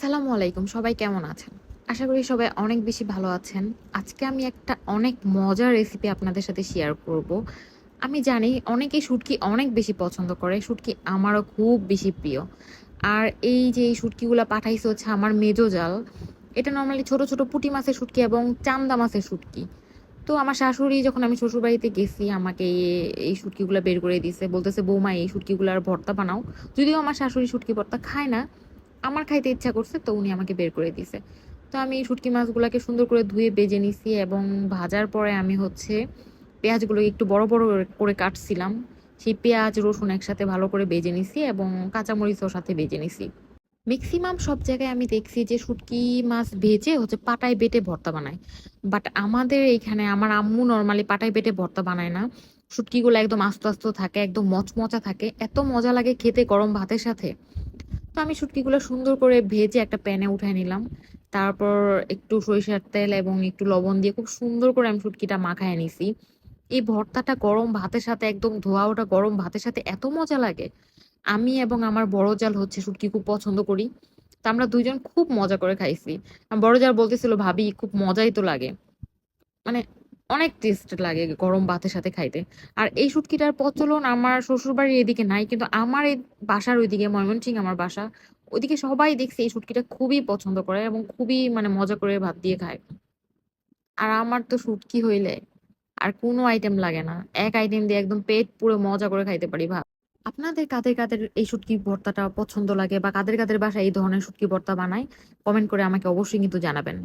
আসসালামু আলাইকুম, সবাই কেমন আছেন? আশা করি সবাই অনেক বেশি ভালো আছেন। আজকে আমি একটা অনেক মজার রেসিপি আপনাদের সাথে শেয়ার করব। আমি জানি অনেকেই শুটকি অনেক বেশি পছন্দ করে, শুটকি আমারও খুব বেশি প্রিয়। আর এই যে এই শুটকিগুলো পাঠাইছে হচ্ছে আমার মেজো জাল, এটা নর্মালি ছোট ছোট পুঁটি মাছের শুটকি এবং চান্দা মাছের শুটকি। তো আমার শাশুড়ি যখন আমি শ্বশুরবাড়িতে গেছি, আমাকে এই- শুটকিগুলো বের করে দিছে বলতেছে, বৌমা, এই শুটকিগুলো আর ভর্তা বানাও। যদিও আমার শাশুড়ি শুটকি ভর্তা খায় না আমার খাইতে ইচ্ছা করছে, তো উনি আমাকে বের করে দিছে। তো আমি শুটকি মাছগুলোকে সুন্দর করে ধুয়ে বেজে নিছি এবং ভাজার পরে আমি হচ্ছে পেঁয়াজগুলো একটু বড় বড় করে কাটছিলাম। সেই পেঁয়াজ, রসুন একসাথে ভালো করে বেজে নিছি এবং কাঁচামরিচও সাথে বেজে নিছি। ম্যাক্সিমাম সব জায়গায় আমি দেখছি যে শুটকি মাছ ভেজে হচ্ছে পাটায় বেটে ভর্তা বানায়। বাট আমাদের এইখানে আমার আম্মু নর্মালি পাটায় বেটে ভর্তা বানায় না। শুটকিগুলো একদম আস্ত আস্ত থাকে, একদম মচমচা থাকে। এত মজা লাগে খেতে গরম ভাতের সাথে। তো আমি শুটকিগুলো সুন্দর করে ভেজে একটা প্যানে উঠায় নিলাম। তারপর একটু সরিষার তেল এবং একটু লবণ দিয়ে খুব সুন্দর করে আমি শুটকিটা মাখায় নিছি। এই ভর্তাটা গরম ভাতের সাথে একদম ধোয়া ওটা গরম ভাতের সাথে এত মজা লাগে। আমি এবং আমার বড় জাল হচ্ছে শুটকি খুব পছন্দ করি। তো আমরা দুইজন খুব মজা করে খাইছি। বড় জাল বলতেছিল, ভাবি, খুব মজাই তো লাগে। মানে অনেক টেস্ট লাগে গরম ভাতের সাথে খাইতে। আর এই শুটকিটার প্রচলন আমার শ্বশুরবাড়ির এদিকে নাই, কিন্তু আমার এই বাসার ওইদিকে ময়মনসিং আমার বাসা, ওইদিকে সবাই দেখছে এই শুটকিটা খুবই পছন্দ করে এবং খুবই মানে মজা করে ভাত দিয়ে খায়। আর আমার তো শুটকি হইলে আর কোনো আইটেম লাগে না। এক আইটেম দিয়ে একদম পেট পুরো মজা করে খাইতে পারি ভাত। আপনাদের কাদের কাদের এই শুটকি ভর্তাটা পছন্দ লাগে বা কাদের কাদের বাসায় এই ধরনের শুটকি ভর্তা বানায়? কমেন্ট করে আমাকে অবশ্যই কিন্তু জানাবেন।